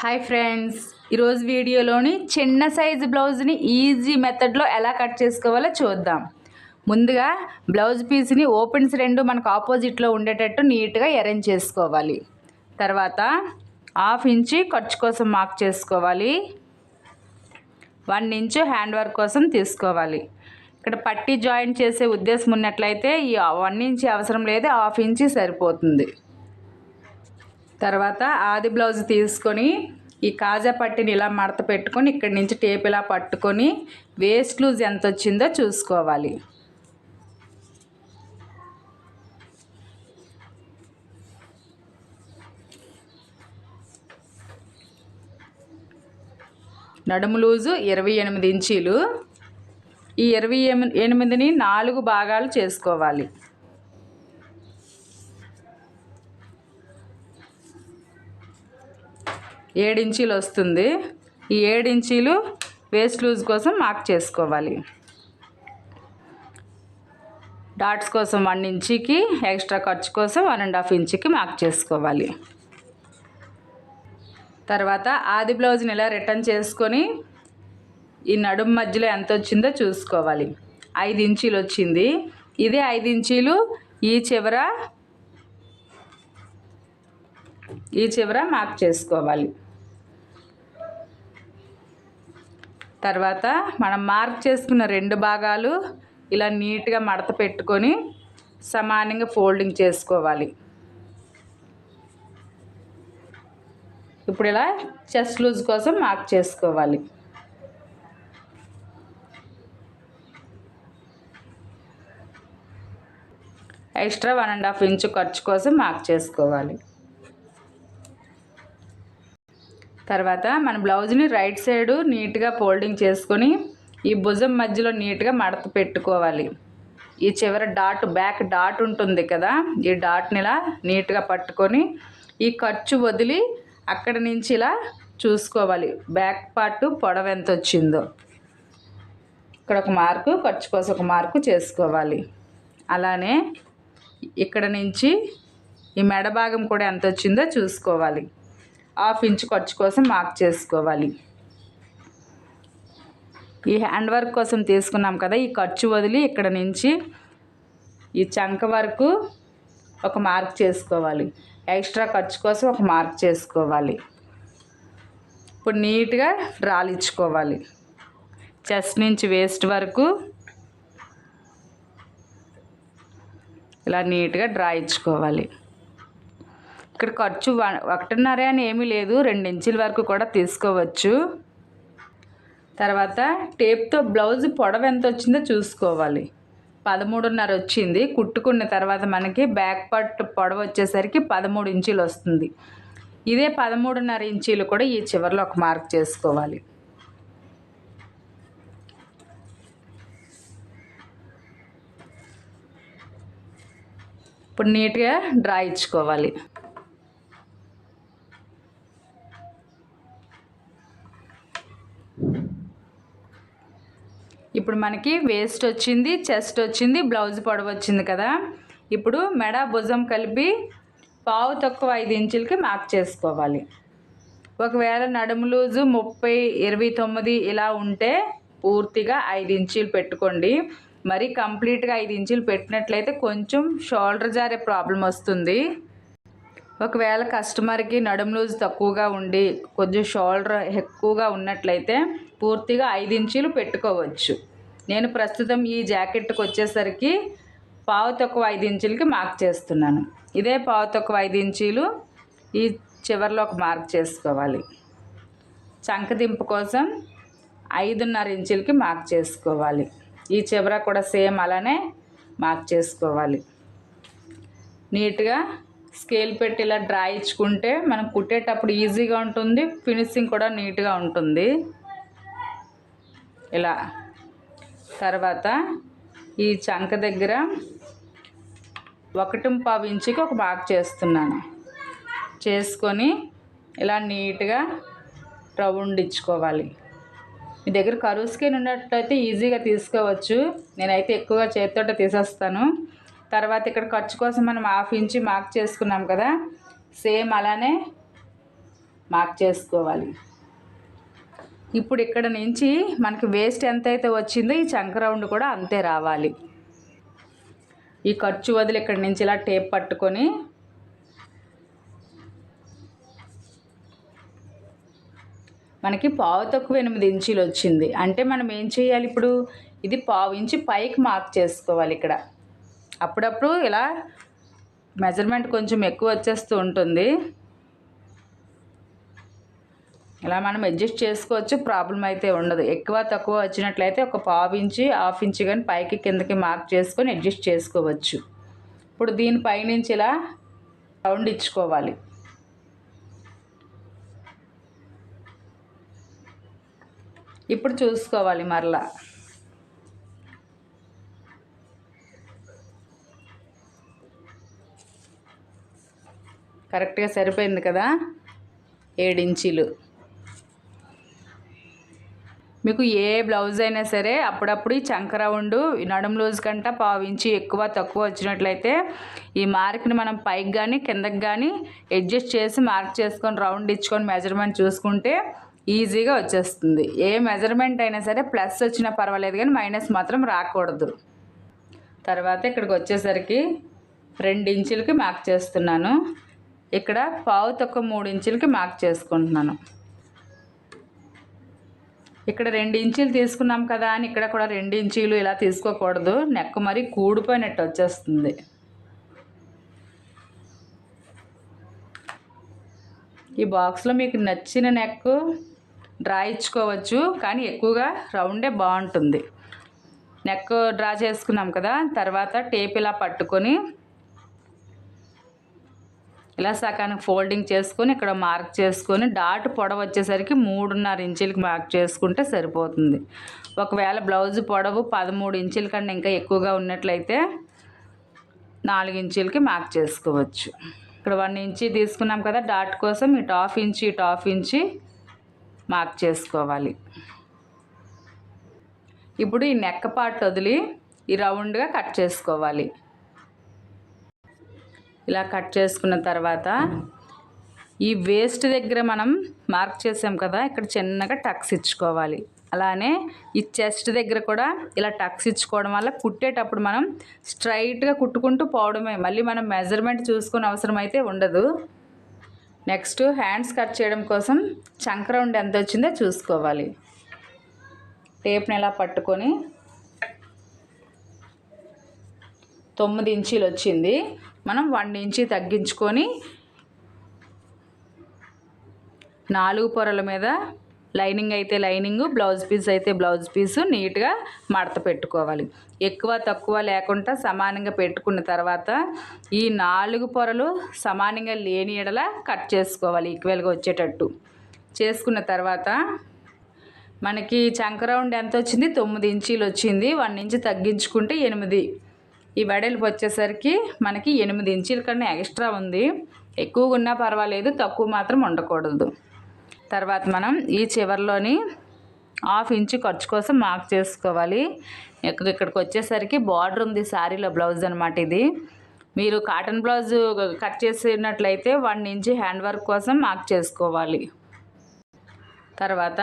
Hi friends ఈరోజు వీడియోలోని చిన్న సైజు బ్లౌజ్ని ఈజీ మెథడ్లో ఎలా కట్ చేసుకోవాలో చూద్దాం. ముందుగా బ్లౌజ్ పీస్ని ఓపెన్స్ రెండు మనకు ఆపోజిట్లో ఉండేటట్టు నీట్గా అరేంజ్ చేసుకోవాలి. తర్వాత హాఫ్ ఇంచి ఖర్చు కోసం మార్క్ చేసుకోవాలి. వన్ ఇంచు హ్యాండ్ వర్క్ కోసం తీసుకోవాలి. ఇక్కడ పట్టి జాయిన్ చేసే ఉద్దేశం ఉన్నట్లయితే ఈ వన్ ఇంచి అవసరం లేదు హాఫ్ ఇంచి సరిపోతుంది. తర్వాత ఆది బ్లౌజ్ తీసుకొని ఈ కాజా పట్టిని ఇలా మడత పెట్టుకొని ఇక్కడి నుంచి టేప్ ఇలా పట్టుకొని వేస్ట్ లూజ్ ఎంత వచ్చిందో చూసుకోవాలి. నడుము లూజు ఇరవై ఎనిమిది ఇంచీలు. ఈ ఇరవై ఎనిమిదిని నాలుగు భాగాలు చేసుకోవాలి. ఏడించీలు వస్తుంది. ఈ ఏడించీలు వేస్ట్ లూజ్ కోసం మార్క్ చేసుకోవాలి. డాట్స్ కోసం వన్ ఇంచుకి ఎక్స్ట్రా ఖర్చు కోసం వన్ అండ్ హాఫ్ ఇంచీకి మార్క్ చేసుకోవాలి. తర్వాత ఆది బ్లౌజ్ని ఇలా రిటర్న్ చేసుకొని ఈ నడుము మధ్యలో ఎంత వచ్చిందో చూసుకోవాలి. ఐదు ఇంచీలు వచ్చింది. ఇదే ఐదు ఇంచీలు ఈ చివర ఈ చివర మార్క్ చేసుకోవాలి. తర్వాత మనం మార్క్ చేసుకున్న రెండు భాగాలు ఇలా నీట్గా మడత పెట్టుకొని సమానంగా ఫోల్డింగ్ చేసుకోవాలి. ఇప్పుడు ఇలా చెస్ట్ లూజ్ కోసం మార్క్ చేసుకోవాలి. Extra one and half inch ఖర్చు కోసం మార్క్ చేసుకోవాలి. తర్వాత మన బ్లౌజ్ని రైట్ సైడు నీట్గా ఫోల్డింగ్ చేసుకొని ఈ భుజం మధ్యలో నీట్గా మడత పెట్టుకోవాలి. ఈ చివర డాట్ బ్యాక్ డాట్ ఉంటుంది కదా ఈ డాట్ని ఇలా నీట్గా పట్టుకొని ఈ ఖర్చు వదిలి అక్కడ నుంచి ఇలా చూసుకోవాలి. బ్యాక్ పార్ట్ పొడవ ఎంత వచ్చిందో. ఇక్కడ ఒక మార్కు ఖర్చు కోసం ఒక మార్కు చేసుకోవాలి. అలానే ఇక్కడ నుంచి ఈ మెడ భాగం కూడా ఎంత వచ్చిందో చూసుకోవాలి. హాఫ్ ఇంచ్ ఖర్చు కోసం మార్క్ చేసుకోవాలి. ఈ హ్యాండ్ వర్క్ కోసం తీసుకున్నాం కదా ఈ ఖర్చు వదిలి ఇక్కడ నుంచి ఈ చంక వరకు ఒక మార్క్ చేసుకోవాలి. ఎక్స్ట్రా ఖర్చు కోసం ఒక మార్క్ చేసుకోవాలి. ఇప్పుడు నీట్గా రాలిచ్చుకోవాలి చెస్ట్ నుంచి వేస్ట్ వరకు ఇలా నీట్గా డ్రా ఇచ్చుకోవాలి. ఇక్కడ ఖర్చు వ- ఒకటిన్నర అని ఏమీ లేదు. రెండు ఇంచుల వరకు కూడా తీసుకోవచ్చు. తర్వాత టేప్తో బ్లౌజ్ పొడవ ఎంత వచ్చిందో చూసుకోవాలి. పదమూడున్నర వచ్చింది. కుట్టుకున్న తర్వాత మనకి బ్యాక్ పార్ట్ పొడవ వచ్చేసరికి పదమూడు ఇంచులు వస్తుంది. ఇదే పదమూడున్నర ఇంచీలు కూడా ఈ చివరిలో ఒక మార్క్ చేసుకోవాలి. ఇప్పుడు నీట్గా డ్రా ఇచ్చుకోవాలి. ఇప్పుడు మనకి వేస్ట్ వచ్చింది చెస్ట్ వచ్చింది బ్లౌజ్ పొడవు వచ్చింది కదా. ఇప్పుడు మెడ భుజం కలిపి పావు తక్కువ ఐదు ఇంచులకి మార్క్ చేసుకోవాలి. ఒకవేళ నడుము లూజు ముప్పై ఇరవై తొమ్మిది ఇలా ఉంటే పూర్తిగా ఐదు ఇంచులు పెట్టుకోండి. మరి కంప్లీట్గా ఐదు ఇంచులు పెట్టినట్లయితే కొంచెం షోల్డర్ జారే ప్రాబ్లం వస్తుంది. ఒకవేళ కస్టమర్కి నడుము లూజ్ తక్కువగా ఉండి కొంచెం షోల్డర్ ఎక్కువగా ఉన్నట్లయితే పూర్తిగా ఐదు ఇంచీలు పెట్టుకోవచ్చు. నేను ప్రస్తుతం ఈ జాకెట్కి వచ్చేసరికి పావు తక్కువ ఐదు ఇంచులకి మార్క్ చేస్తున్నాను. ఇదే పావు తక్కువ ఐదు ఇంచీలు ఈ చివరిలో ఒక మార్క్ చేసుకోవాలి. చంకదింపు కోసం ఐదున్నర ఇంచులకి మార్క్ చేసుకోవాలి. ఈ చివర కూడా సేమ్ అలానే మార్క్ చేసుకోవాలి. నీట్గా స్కేల్ పెట్టి ఇలా డ్రా ఇచ్చుకుంటే మనం కుట్టేటప్పుడు ఈజీగా ఉంటుంది ఫినిషింగ్ కూడా నీట్గా ఉంటుంది. ఇలా తర్వాత ఈ చంక దగ్గర ఒకటి పావు ఇంచుకి ఒక మార్క్ చేస్తున్నాను. చేసుకొని ఇలా నీట్గా రౌండ్ ఇచ్చుకోవాలి. మీ దగ్గర కరువు స్కిన్ ఉన్నట్లయితే ఈజీగా తీసుకోవచ్చు. నేనైతే ఎక్కువగా చేతితోట తీసేస్తాను. తర్వాత ఇక్కడ ఖర్చు కోసం మనం హాఫ్ ఇంచి మార్క్ చేసుకున్నాం కదా సేమ్ అలానే మార్క్ చేసుకోవాలి. ఇప్పుడు ఇక్కడ నుంచి మనకి వేస్ట్ ఎంత అయితే వచ్చిందో ఈ చంక రౌండ్ కూడా అంతే రావాలి. ఈ ఖర్చు వదిలి ఇక్కడ నుంచి ఇలా టేప్ పట్టుకొని మనకి పావు తక్కువ ఎనిమిది ఇంచీలు వచ్చింది. అంటే మనం ఏం చేయాలి ఇప్పుడు? ఇది పావు ఇంచి పైకి మార్క్ చేసుకోవాలి ఇక్కడ. అప్పుడప్పుడు ఇలా మెజర్మెంట్ కొంచెం ఎక్కువ వచ్చేస్తూ ఉంటుంది. అలా మనం అడ్జస్ట్ చేసుకోవచ్చు ప్రాబ్లం అయితే ఉండదు. ఎక్కువ తక్కువ వచ్చినట్లయితే ఒక పావు ఇంచి హాఫ్ ఇంచ్ కానీ పైకి కిందకి మార్క్ చేసుకొని అడ్జస్ట్ చేసుకోవచ్చు. ఇప్పుడు దీని పైనుంచి ఇలా రౌండ్ ఇచ్చుకోవాలి. ఇప్పుడు చూసుకోవాలి మరలా. కరెక్ట్గా సరిపోయింది కదా? ఏడించీలు మీకు ఏ బ్లౌజ్ అయినా సరే అప్పుడప్పుడు ఈ చంక రౌండ్ నడుము లూజ్ కంట పావించి ఎక్కువ తక్కువ వచ్చినట్లయితే ఈ మార్క్ని మనం పైకి కానీ కిందకి కానీ అడ్జస్ట్ చేసి మార్క్ చేసుకొని రౌండ్ ఇచ్చుకొని మెజర్మెంట్ చూసుకుంటే ఈజీగా వచ్చేస్తుంది. ఏ మెజర్మెంట్ అయినా సరే ప్లస్ వచ్చినా పర్వాలేదు కానీ మైనస్ మాత్రం రాకూడదు. తర్వాత ఇక్కడికి వచ్చేసరికి రెండు ఇంచులకి మార్క్ చేస్తున్నాను. ఇక్కడ పావు తక్కువ మూడు ఇంచులకి మార్క్ చేసుకుంటున్నాను. ఇక్కడ రెండు ఇంచీలు తీసుకున్నాం కదా అని ఇక్కడ కూడా రెండు ఇంచీలు ఇలా తీసుకోకూడదు. నెక్ మరి కూడిపోయినట్టు వచ్చేస్తుంది. ఈ బాక్స్లో మీకు నచ్చిన నెక్ డ్రా ఇచ్చుకోవచ్చు కానీ ఎక్కువగా రౌండే బాగుంటుంది. నెక్ డ్రా చేసుకున్నాం కదా తర్వాత టేప్ ఇలా పట్టుకొని ఇలా సకానికి ఫోల్డింగ్ చేసుకొని ఇక్కడ మార్క్ చేసుకొని డాట్ పొడవు వచ్చేసరికి మూడున్నర ఇంచులకి మార్క్ చేసుకుంటే సరిపోతుంది. ఒకవేళ బ్లౌజ్ పొడవు పదమూడు ఇంచుల కన్నా ఇంకా ఎక్కువగా ఉన్నట్లయితే నాలుగు ఇంచులకి మార్క్ చేసుకోవచ్చు. ఇక్కడ వన్ ఇంచి తీసుకున్నాం కదా డాట్ కోసం ఇటు హాఫ్ ఇంచి ఇటు హాఫ్ ఇంచి మార్క్ చేసుకోవాలి. ఇప్పుడు ఈ నెక్క పార్ట్ వదిలి ఈ రౌండ్గా కట్ చేసుకోవాలి. ఇలా కట్ చేసుకున్న తర్వాత ఈ వేస్ట్ దగ్గర మనం మార్క్ చేసాం కదా ఇక్కడ చిన్నగా టక్స్ ఇచ్చుకోవాలి. అలానే ఈ చెస్ట్ దగ్గర కూడా ఇలా టక్స్ ఇచ్చుకోవడం వల్ల కుట్టేటప్పుడు మనం స్ట్రైట్గా కుట్టుకుంటూ పోవడమే. మళ్ళీ మనం మెజర్మెంట్ చూసుకునే అవసరం అయితే ఉండదు. నెక్స్ట్ హ్యాండ్స్ కట్ చేయడం కోసం చంక్రౌండ్ ఎంత వచ్చిందో చూసుకోవాలి. టేప్ని ఇలా పట్టుకొని తొమ్మిది ఇంచీలు వచ్చింది. మనం వన్ ఇంచి తగ్గించుకొని నాలుగు పొరల మీద లైనింగ్ అయితే లైనింగ్ బ్లౌజ్ పీస్ అయితే బ్లౌజ్ పీసు నీట్గా మడత పెట్టుకోవాలి. ఎక్కువ తక్కువ లేకుండా సమానంగా పెట్టుకున్న తర్వాత ఈ నాలుగు పొరలు సమానంగా లేని ఎడలా కట్ చేసుకోవాలి ఈక్వల్గా వచ్చేటట్టు. చేసుకున్న తర్వాత మనకి చంకరౌండ్ ఎంత వచ్చింది తొమ్మిది ఇంచీలు వచ్చింది వన్ ఇంచు తగ్గించుకుంటే ఎనిమిది. ఈ వెడల్పు వచ్చేసరికి మనకి ఎనిమిది ఇంచీల కన్నా ఎక్స్ట్రా ఉంది. ఎక్కువగా ఉన్నా పర్వాలేదు తక్కువ మాత్రం ఉండకూడదు. తర్వాత మనం ఈ చివరిలోని హాఫ్ ఇంచు ఖర్చు కోసం మార్క్ చేసుకోవాలి. ఇక్కడికి వచ్చేసరికి బార్డర్ ఉంది శారీలో బ్లౌజ్ అనమాట ఇది. మీరు కాటన్ బ్లౌజ్ కట్ చేసినట్లయితే వన్ ఇంచు హ్యాండ్ వర్క్ కోసం మార్క్ చేసుకోవాలి. తర్వాత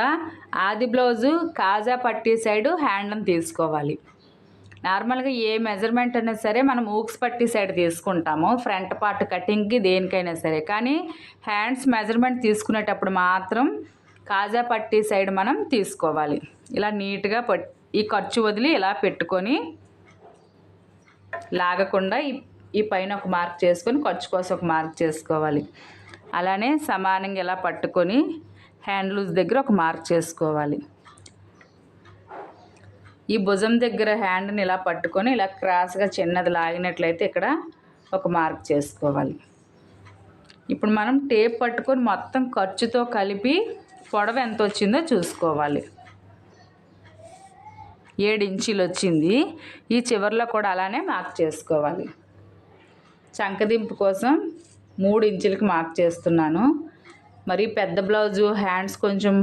ఆది బ్లౌజు కాజా పట్టీ సైడు హ్యాండ్ని తీసుకోవాలి. నార్మల్గా ఏ మెజర్మెంట్ అయినా సరే మనం ఊక్స్ పట్టి సైడ్ తీసుకుంటాము ఫ్రంట్ పార్ట్ కటింగ్కి దేనికైనా సరే. కానీ హ్యాండ్స్ మెజర్మెంట్ తీసుకునేటప్పుడు మాత్రం కాజా పట్టి సైడ్ మనం తీసుకోవాలి. ఇలా నీట్గా ఈ ఖర్చు వదిలి ఇలా పెట్టుకొని లాగకుండా ఈ ఈ పైన ఒక మార్క్ చేసుకొని ఖర్చు కోసం ఒక మార్క్ చేసుకోవాలి. అలానే సమానంగా ఇలా పట్టుకొని హ్యాండ్ లూజ్ దగ్గర ఒక మార్క్ చేసుకోవాలి. ఈ భుజం దగ్గర హ్యాండ్ని ఇలా పట్టుకొని ఇలా క్రాస్గా చిన్నది లాగినట్లయితే ఇక్కడ ఒక మార్క్ చేసుకోవాలి. ఇప్పుడు మనం టేప్ పట్టుకొని మొత్తం ఖర్చుతో కలిపి పొడవ ఎంత వచ్చిందో చూసుకోవాలి. ఏడు ఇంచులు వచ్చింది. ఈ చివరిలో కూడా అలానే మార్క్ చేసుకోవాలి. చంకదింపు కోసం మూడు ఇంచులకి మార్క్ చేస్తున్నాను. మరి పెద్ద బ్లౌజు హ్యాండ్స్ కొంచెం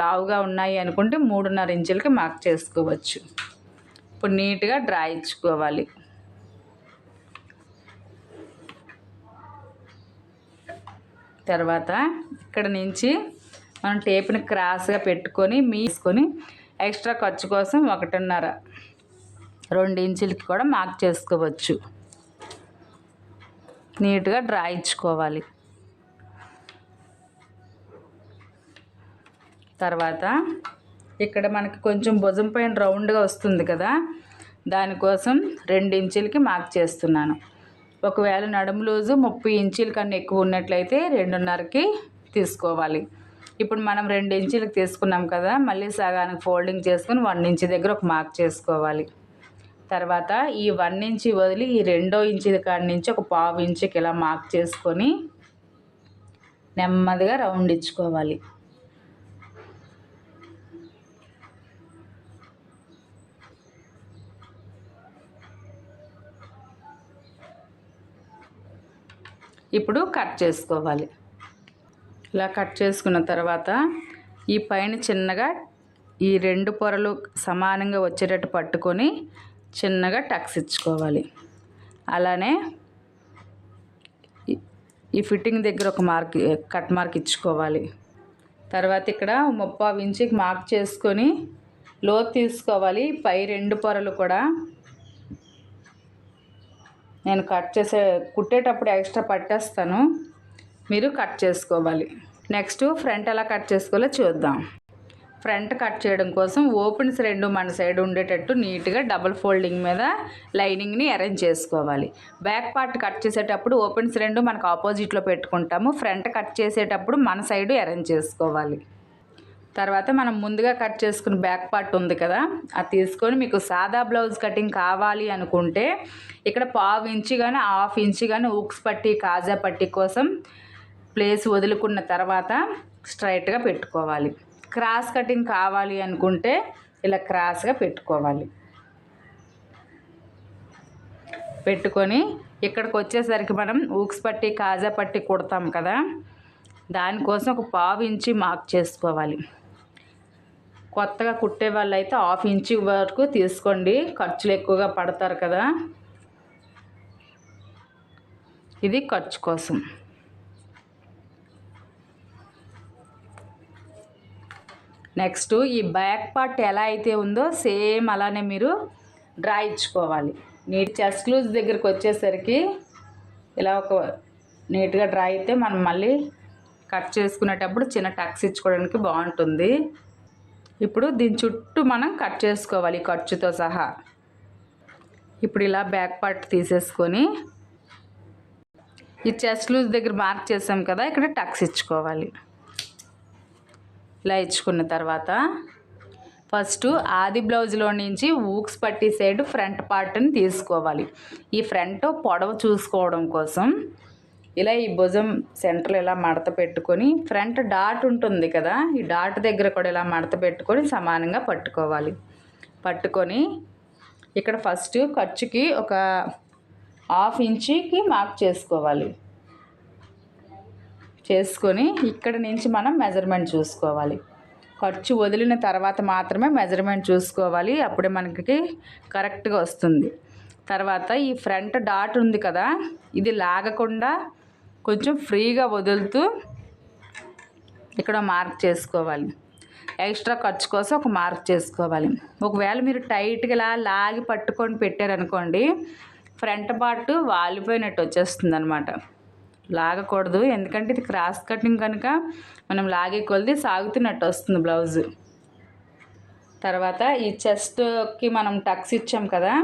లావుగా ఉన్నాయి అనుకుంటే మూడున్నర ఇంచులకి మార్క్ చేసుకోవచ్చు. ఇప్పుడు నీట్గా డ్రా ఇచ్చుకోవాలి. తర్వాత ఇక్కడ నుంచి మనం టేప్ని క్రాస్గా పెట్టుకొని మీసుకొని ఎక్స్ట్రా ఖర్చు కోసం ఒకటిన్నర రెండు ఇంచులకి కూడా మార్క్ చేసుకోవచ్చు. నీట్గా డ్రా ఇచ్చుకోవాలి. తర్వాత ఇక్కడ మనకి కొంచెం భుజం పైన రౌండ్గా వస్తుంది కదా దానికోసం రెండు ఇంచులకి మార్క్ చేస్తున్నాను. ఒకవేళ నడుము లూజు ముప్పై ఇంచుల కన్నా ఎక్కువ ఉన్నట్లయితే రెండున్నరకి తీసుకోవాలి. ఇప్పుడు మనం రెండు ఇంచులకు తీసుకున్నాం కదా మళ్ళీ సగానికి ఫోల్డింగ్ చేసుకుని వన్ ఇంచ్ దగ్గర ఒక మార్క్ చేసుకోవాలి. తర్వాత ఈ వన్ ఇంచి వదిలి ఈ రెండో ఇంచు కాడి నుంచి ఒక పావు ఇంచుకి ఇలా మార్క్ చేసుకొని నెమ్మదిగా రౌండ్ ఇచ్చుకోవాలి. ఇప్పుడు కట్ చేసుకోవాలి. ఇలా కట్ చేసుకున్న తర్వాత ఈ పైన చిన్నగా ఈ రెండు పొరలు సమానంగా వచ్చేటట్టు పట్టుకొని చిన్నగా టక్స్ ఇచ్చుకోవాలి. అలానే ఈ- ఫిట్టింగ్ దగ్గర ఒక మార్క్ కట్ మార్క్ ఇచ్చుకోవాలి. తర్వాత ఇక్కడ ముప్పావు ఇంచుకి మార్క్ చేసుకొని లోతు తీసుకోవాలి. పై రెండు పొరలు కూడా నేను కట్ చేసే కుట్టేటప్పుడు ఎక్స్ట్రా పట్టేస్తాను. మీరు కట్ చేసుకోవాలి. నెక్స్ట్ ఫ్రంట్ ఎలా కట్ చేసుకోవాలో చూద్దాం. ఫ్రంట్ కట్ చేయడం కోసం ఓపెన్స్ రెండు మన సైడ్ ఉండేటట్టు నీట్గా డబుల్ ఫోల్డింగ్ మీద లైనింగ్ని అరేంజ్ చేసుకోవాలి. బ్యాక్ పార్ట్ కట్ చేసేటప్పుడు ఓపెన్స్ రెండు మనకు ఆపోజిట్లో పెట్టుకుంటాము. ఫ్రంట్ కట్ చేసేటప్పుడు మన సైడు అరేంజ్ చేసుకోవాలి. తర్వాత మనం ముందుగా కట్ చేసుకున్న బ్యాక్ పార్ట్ ఉంది కదా అది తీసుకొని మీకు సాదా బ్లౌజ్ కటింగ్ కావాలి అనుకుంటే ఇక్కడ పావు ఇంచు కానీ హాఫ్ ఇంచు కానీ ఊక్స్ పట్టి కాజా పట్టి కోసం ప్లేస్ వదులుకున్న తర్వాత స్ట్రైట్గా పెట్టుకోవాలి. క్రాస్ కటింగ్ కావాలి అనుకుంటే ఇలా క్రాస్గా పెట్టుకోవాలి. పెట్టుకొని ఇక్కడికి వచ్చేసరికి మనం ఊక్స్ పట్టి కాజా పట్టి కుడతాం కదా దానికోసం ఒక పావు ఇంచి మార్క్ చేసుకోవాలి. కొత్తగా కుట్టే వాళ్ళు అయితే హాఫ్ ఇంచ్ వరకు తీసుకోండి. ఖర్చులు ఎక్కువగా పడతారు కదా. ఇది ఖర్చు కోసం. నెక్స్ట్ ఈ బ్యాక్ పార్ట్ ఎలా అయితే ఉందో సేమ్ అలానే మీరు డ్రా ఇచ్చుకోవాలి. నీట్ చెస్ట్ క్లూజ్ దగ్గరికి వచ్చేసరికి ఇలా ఒక నీట్గా డ్రా అయితే మనం మళ్ళీ కట్ చేసుకునేటప్పుడు చిన్న టక్స్ ఇచ్చుకోవడానికి బాగుంటుంది. ఇప్పుడు దీని చుట్టూ మనం కట్ చేసుకోవాలి ఖర్చుతో సహా. ఇప్పుడు ఇలా బ్యాక్ పార్ట్ తీసేసుకొని ఈ చెస్ట్ లూజ్ దగ్గర మార్క్ చేసాం కదా ఇక్కడ టక్స్ ఇచ్చుకోవాలి. ఇలా ఇచ్చుకున్న తర్వాత ఫస్ట్ ఆది బ్లౌజ్లో నుంచి ఊక్స్ పట్టి సైడ్ ఫ్రంట్ పార్ట్ని తీసుకోవాలి. ఈ ఫ్రంట్ పొడవు చూసుకోవడం కోసం ఇలా ఈ భుజం సెంటర్ ఇలా మడత పెట్టుకొని ఫ్రంట్ డాట్ ఉంటుంది కదా ఈ డాట్ దగ్గర కూడా ఇలా మడత పెట్టుకొని సమానంగా పట్టుకోవాలి. పట్టుకొని ఇక్కడ ఫస్ట్ ఖర్చుకి ఒక హాఫ్ ఇంచుకి మార్క్ చేసుకోవాలి. చేసుకొని ఇక్కడ నుంచి మనం మెజర్మెంట్ చూసుకోవాలి. ఖర్చు వదిలిన తర్వాత మాత్రమే మెజర్మెంట్ చూసుకోవాలి అప్పుడే మనకి కరెక్ట్గా వస్తుంది. తర్వాత ఈ ఫ్రంట్ డాట్ ఉంది కదా ఇది లాగకుండా కొంచెం ఫ్రీగా వదులుతూ ఇక్కడ మార్క్ చేసుకోవాలి. ఎక్స్ట్రా ఖర్చు కోసం ఒక మార్క్ చేసుకోవాలి. ఒకవేళ మీరు టైట్గా ఇలా లాగి పట్టుకొని పెట్టారనుకోండి ఫ్రంట్ పార్ట్ వాలిపోయినట్టు వచ్చేస్తుంది అనమాట లాగకూడదు ఎందుకంటే ఇది క్రాస్ కటింగ్ కనుక మనం లాగే కొలిది సాగుతున్నట్టు వస్తుంది బ్లౌజ్. తర్వాత ఈ చెస్ట్కి మనం టక్స్ ఇచ్చాం కదా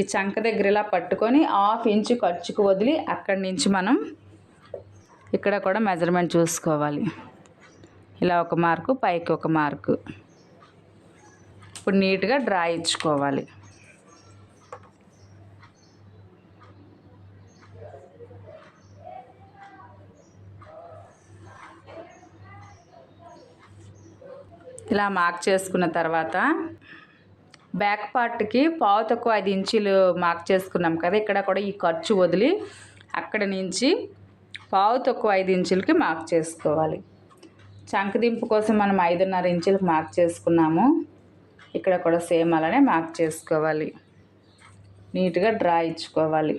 ఈ చంక దగ్గర ఇలా పట్టుకొని హాఫ్ ఇంచు ఖర్చుకు వదిలి అక్కడి నుంచి మనం ఇక్కడ కూడా మెజర్మెంట్ చూసుకోవాలి. ఇలా ఒక మార్కు పైకి ఒక మార్కు ఇప్పుడు నీట్గా డ్రా ఇచ్చుకోవాలి. ఇలా మార్క్ చేసుకున్న తర్వాత బ్యాక్ పార్ట్కి పావు తక్కువ ఐదు ఇంచులు మార్క్ చేసుకున్నాం కదా ఇక్కడ కూడా ఈ ఖర్చు వదిలి అక్కడ నుంచి పావు తక్కువ ఐదు ఇంచులకి మార్క్ చేసుకోవాలి. చంకదింపు కోసం మనం ఐదున్నర ఇంచులకు మార్క్ చేసుకున్నాము. ఇక్కడ కూడా సేమ్ అలానే మార్క్ చేసుకోవాలి. నీట్గా డ్రా ఇచ్చుకోవాలి.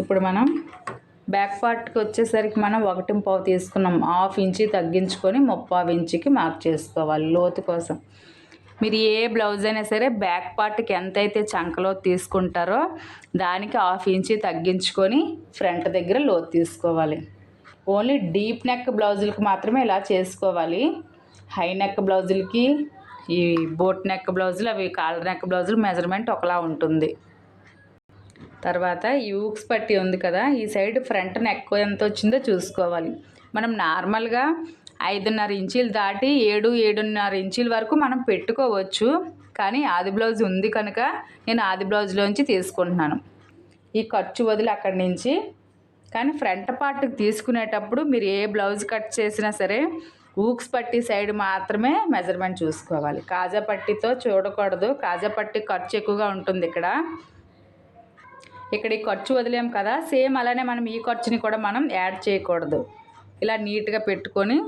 ఇప్పుడు మనం బ్యాక్ పార్ట్కి వచ్చేసరికి మనం ఒకటి పావు తీసుకున్నాం. హాఫ్ ఇంచి తగ్గించుకొని ముప్పావు ఇంచికి మార్క్ చేసుకోవాలి లోతు కోసం. మీరు ఏ బ్లౌజ్ అయినా సరే బ్యాక్ పార్ట్కి ఎంతైతే చంకలో తీసుకుంటారో దానికి హాఫ్ ఇంచి తగ్గించుకొని ఫ్రంట్ దగ్గర లోతు తీసుకోవాలి. ఓన్లీ డీప్ నెక్ బ్లౌజులకి మాత్రమే ఇలా చేసుకోవాలి. హై నెక్ బ్లౌజులకి ఈ బోట్ నెక్ బ్లౌజులు అవి కాలర్ నెక్ బ్లౌజులు మెజర్మెంట్ ఒకలా ఉంటుంది. తర్వాత ఈ ఊక్స్ పట్టి ఉంది కదా ఈ సైడ్ ఫ్రంట్ నెక్ ఎంత వచ్చిందో చూసుకోవాలి. మనం నార్మల్గా ఐదున్నర ఇంచీలు దాటి ఏడు ఏడున్నర ఇంచుల వరకు మనం పెట్టుకోవచ్చు. కానీ ఆది బ్లౌజ్ ఉంది కనుక నేను ఆది బ్లౌజ్లోంచి తీసుకుంటున్నాను. ఈ ఖర్చు వదిలి అక్కడి నుంచి. కానీ ఫ్రంట్ పార్ట్కి తీసుకునేటప్పుడు మీరు ఏ బ్లౌజ్ కట్ చేసినా సరే ఊక్స్ పట్టి సైడ్ మాత్రమే మెజర్మెంట్ చూసుకోవాలి. కాజా పట్టితో చూడకూడదు. కాజా పట్టి ఖర్చు ఎక్కువగా ఉంటుంది ఇక్కడ. ఇక్కడ ఈ ఖర్చు వదిలేం కదా. సేమ్ అలానే మనం ఈ ఖర్చుని కూడా మనం యాడ్ చేయకూడదు. ఇలా నీట్గా పెట్టుకొని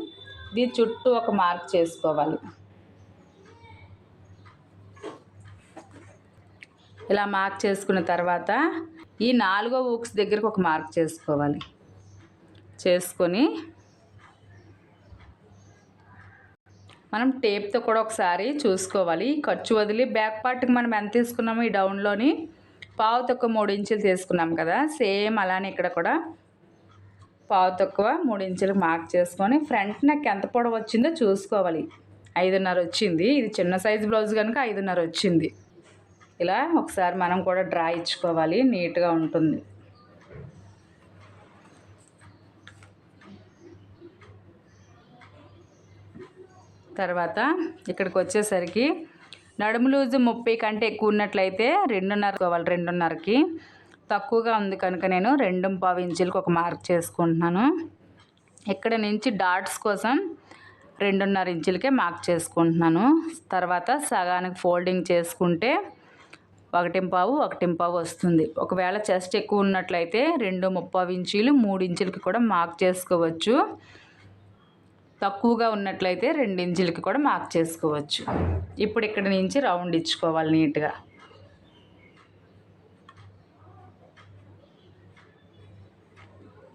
దీని చుట్టూ ఒక మార్క్ చేసుకోవాలి. ఇలా మార్క్ చేసుకున్న తర్వాత ఈ నాలుగో ఊక్స్ దగ్గరకు ఒక మార్క్ చేసుకోవాలి. చేసుకొని మనం టేప్తో కూడా ఒకసారి చూసుకోవాలి. ఖర్చు వదిలి బ్యాక్ పార్ట్కి మనం ఎంత తీసుకున్నామో ఈ డౌన్లోని పావు తక్కువ మూడు ఇంచులు తీసుకున్నాం కదా. సేమ్ అలానే ఇక్కడ కూడా పావు తక్కువ మూడు ఇంచులకు మార్క్ చేసుకొని ఫ్రంట్ నెక్ ఎంత పొడవు వచ్చిందో చూసుకోవాలి. ఐదున్నర వచ్చింది. ఇది చిన్న సైజు బ్లౌజ్ కనుక ఐదున్నర వచ్చింది. ఇలా ఒకసారి మనం కూడా డ్రా ఇచ్చుకోవాలి. నీట్గా ఉంటుంది. తర్వాత ఇక్కడికి వచ్చేసరికి నడుము లూజు ముప్పై కంటే ఎక్కువ ఉన్నట్లయితే రెండున్నర కావాలి రెండున్నరకి. తక్కువగా ఉంది కనుక నేను రెండు పావు ఇంచులకు ఒక మార్క్ చేసుకుంటున్నాను. ఇక్కడ నుంచి డాట్స్ కోసం రెండున్నర ఇంచులకే మార్క్ చేసుకుంటున్నాను. తర్వాత సగానికి ఫోల్డింగ్ చేసుకుంటే ఒకటిం పావు ఒకటిం పావు వస్తుంది. ఒకవేళ చెస్ట్ ఎక్కువ ఉన్నట్లయితే రెండు ముప్పావు ఇంచీలు మూడు ఇంచులకి కూడా మార్క్ చేసుకోవచ్చు. తక్కువగా ఉన్నట్లయితే రెండు ఇంచులకి కూడా మార్క్ చేసుకోవచ్చు. ఇప్పుడు ఇక్కడ నుంచి రౌండ్ ఇచ్చుకోవాలి నీట్గా.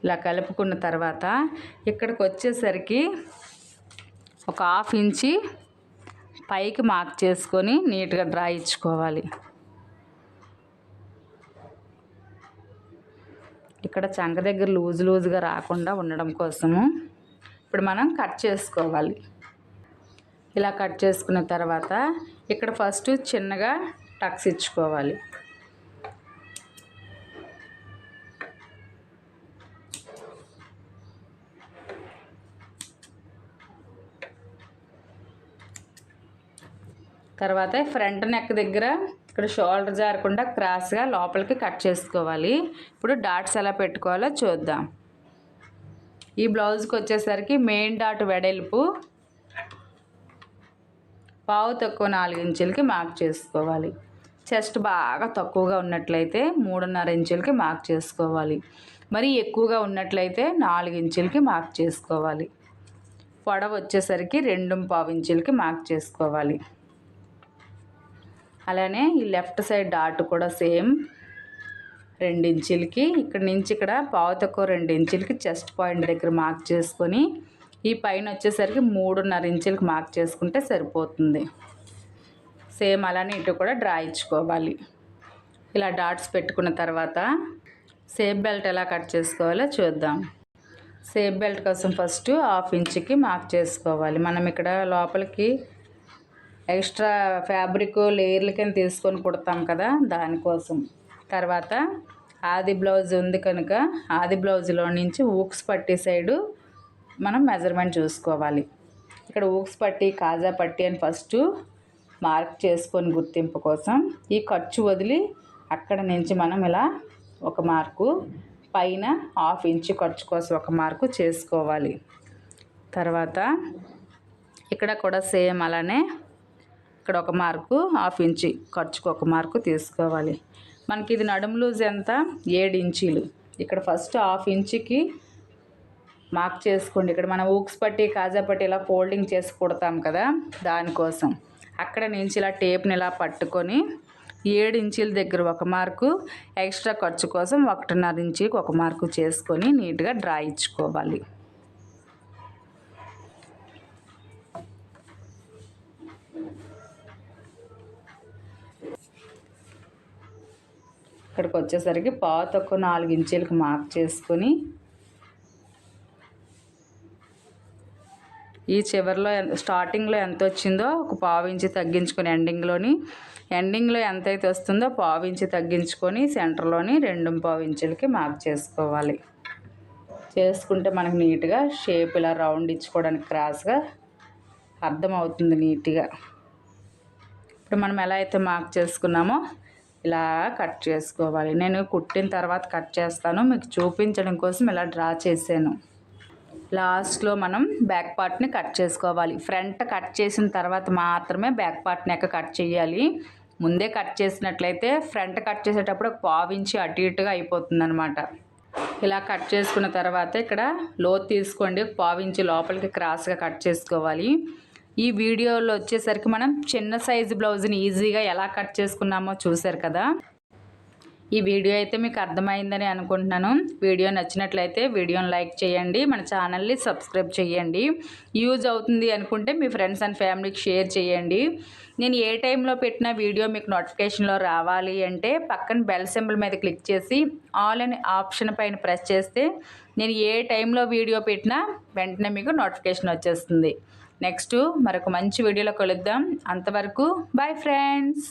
ఇలా కలుపుకున్న తర్వాత ఇక్కడికి వచ్చేసరికి ఒక హాఫ్ ఇంచి పైకి మార్క్ చేసుకొని నీట్గా డ్రా ఇచ్చుకోవాలి. ఇక్కడ చంక దగ్గర లూజ్ లూజ్గా రాకుండా ఉండడం కోసము ఇప్పుడు మనం కట్ చేసుకోవాలి. ఇలా కట్ చేసుకున్న తర్వాత ఇక్కడ ఫస్ట్ చిన్నగా టక్స్ ఇచ్చుకోవాలి. తర్వాత ఫ్రంట్ నెక్ దగ్గర ఇక్కడ షోల్డర్ జారకుండా క్రాస్గా లోపలికి కట్ చేసుకోవాలి. ఇప్పుడు డాట్స్ ఎలా పెట్టుకోవాలో చూద్దాం. ఈ బ్లౌజ్కి వచ్చేసరికి మెయిన్ డాట్ వెడల్పు పావు తక్కువ నాలుగు ఇంచులకి మార్క్ చేసుకోవాలి. చెస్ట్ బాగా తక్కువగా ఉన్నట్లయితే మూడున్నర ఇంచులకి మార్క్ చేసుకోవాలి. మరి ఎక్కువగా ఉన్నట్లయితే నాలుగు ఇంచులకి మార్క్ చేసుకోవాలి. పొడవ వచ్చేసరికి రెండు పావు ఇంచులకి మార్క్ చేసుకోవాలి. అలానే ఈ లెఫ్ట్ సైడ్ డాట్ కూడా సేమ్ రెండు ఇంచులకి. ఇక్కడ నుంచి ఇక్కడ పావు తక్కువ రెండు ఇంచులకి చెస్ట్ పాయింట్ దగ్గర మార్క్ చేసుకొని ఈ పైన వచ్చేసరికి మూడున్నర ఇంచులకి మార్క్ చేసుకుంటే సరిపోతుంది. సేమ్ అలానే ఇటు కూడా డ్రా ఇచ్చుకోవాలి. ఇలా డాట్స్ పెట్టుకున్న తర్వాత సేప్ బెల్ట్ ఎలా కట్ చేసుకోవాలో చూద్దాం. సేప్ బెల్ట్ కోసం ఫస్ట్ హాఫ్ ఇంచుకి మార్క్ చేసుకోవాలి. మనం ఇక్కడ లోపలికి ఎక్స్ట్రా ఫ్యాబ్రిక్ లేయర్ల కింద తీసుకొని కుడతాం కదా దానికోసం. తర్వాత ఆది బ్లౌజ్ ఉంది కనుక ఆది బ్లౌజ్లో నుంచి ఊక్స్ పట్టి సైడు మనం మెజర్మెంట్ చూసుకోవాలి. ఇక్కడ ఊక్స్ పట్టి కాజా పట్టి అని ఫస్ట్ మార్క్ చేసుకొని గుర్తింపు కోసం ఈ ఖర్చు వదిలి అక్కడ నుంచి మనం ఇలా ఒక మార్కు పైన హాఫ్ ఇంచు ఖర్చు కోసం ఒక మార్కు చేసుకోవాలి. తర్వాత ఇక్కడ కూడా సేమ్ అలానే ఇక్కడ ఒక మార్కు హాఫ్ ఇంచి ఖర్చుకు ఒక మార్కు తీసుకోవాలి. మనకి ఇది నడుము లూజ్ ఎంత? ఏడు ఇంచీలు. ఇక్కడ ఫస్ట్ హాఫ్ ఇంచుకి మార్క్ చేసుకోండి. ఇక్కడ మనం ఊక్స్ పట్టి కాజా పట్టి ఇలా ఫోల్డింగ్ చేసి కుడతాం కదా దానికోసం. అక్కడ నుంచి ఇలా టేప్ని ఇలా పట్టుకొని ఏడు ఇంచీల దగ్గర ఒక మార్కు ఎక్స్ట్రా ఖర్చు కోసం ఒకటిన్నర ఇంచీకి ఒక మార్కు చేసుకొని నీట్గా డ్రా ఇచ్చుకోవాలి. ఇక్కడికి వచ్చేసరికి పావు తక్కువ నాలుగు ఇంచీలకు మార్క్ చేసుకొని ఈ చివరిలో ఎంత- స్టార్టింగ్లో ఎంత వచ్చిందో ఒక పావు ఇంచి తగ్గించుకొని ఎండింగ్లోని ఎండింగ్లో ఎంత అయితే వస్తుందో పావు ఇంచి తగ్గించుకొని సెంటర్లోని రెండు పావు ఇంచులకి మార్క్ చేసుకోవాలి. చేసుకుంటే మనకు నీట్గా షేప్ ఇలా రౌండ్ ఇచ్చుకోవడానికి క్రాస్గా అర్థమవుతుంది నీట్గా. ఇప్పుడు మనం ఎలా అయితే మార్క్ చేసుకున్నామో ఇలా కట్ చేసుకోవాలి. నేను కుట్టిన తర్వాత కట్ చేస్తాను. మీకు చూపించడం కోసం ఇలా డ్రా చేశాను. లాస్ట్లో మనం బ్యాక్ పార్ట్ని కట్ చేసుకోవాలి. ఫ్రంట్ కట్ చేసిన తర్వాత మాత్రమే బ్యాక్ పార్ట్ నెక్ కట్ చేయాలి. ముందే కట్ చేసినట్లయితే ఫ్రంట్ కట్ చేసేటప్పుడు ఒక పావించి అటు ఇటుగా అయిపోతుంది అనమాట ఇలా కట్ చేసుకున్న తర్వాత ఇక్కడ లోతు తీసుకోండి. పావించి లోపలికి క్రాస్గా కట్ చేసుకోవాలి. ఈ వీడియోలో వచ్చేసరికి మనం చిన్న సైజు బ్లౌజ్ని ఈజీగా ఎలా కట్ చేసుకున్నామో చూసారు కదా. ఈ వీడియో అయితే మీకు అర్థమైందని అనుకుంటున్నాను. వీడియో నచ్చినట్లయితే వీడియోని లైక్ చేయండి మన ఛానల్ని సబ్స్క్రైబ్ చేయండి. యూజ్ అవుతుంది అనుకుంటే మీ ఫ్రెండ్స్ అండ్ ఫ్యామిలీకి షేర్ చేయండి. నేను ఏ టైంలో పెట్టిన వీడియో మీకు నోటిఫికేషన్లో రావాలి అంటే పక్కన బెల్ సింబల్ మీద క్లిక్ చేసి ఆల్ అనే ఆప్షన్ పైన ప్రెస్ చేస్తే నేను ఏ టైంలో వీడియో పెట్టినా వెంటనే మీకు నోటిఫికేషన్ వచ్చేస్తుంది. నెక్స్ట్ మరొక మంచి వీడియోలో కలుద్దాం. అంతవరకు బాయ్ ఫ్రెండ్స్.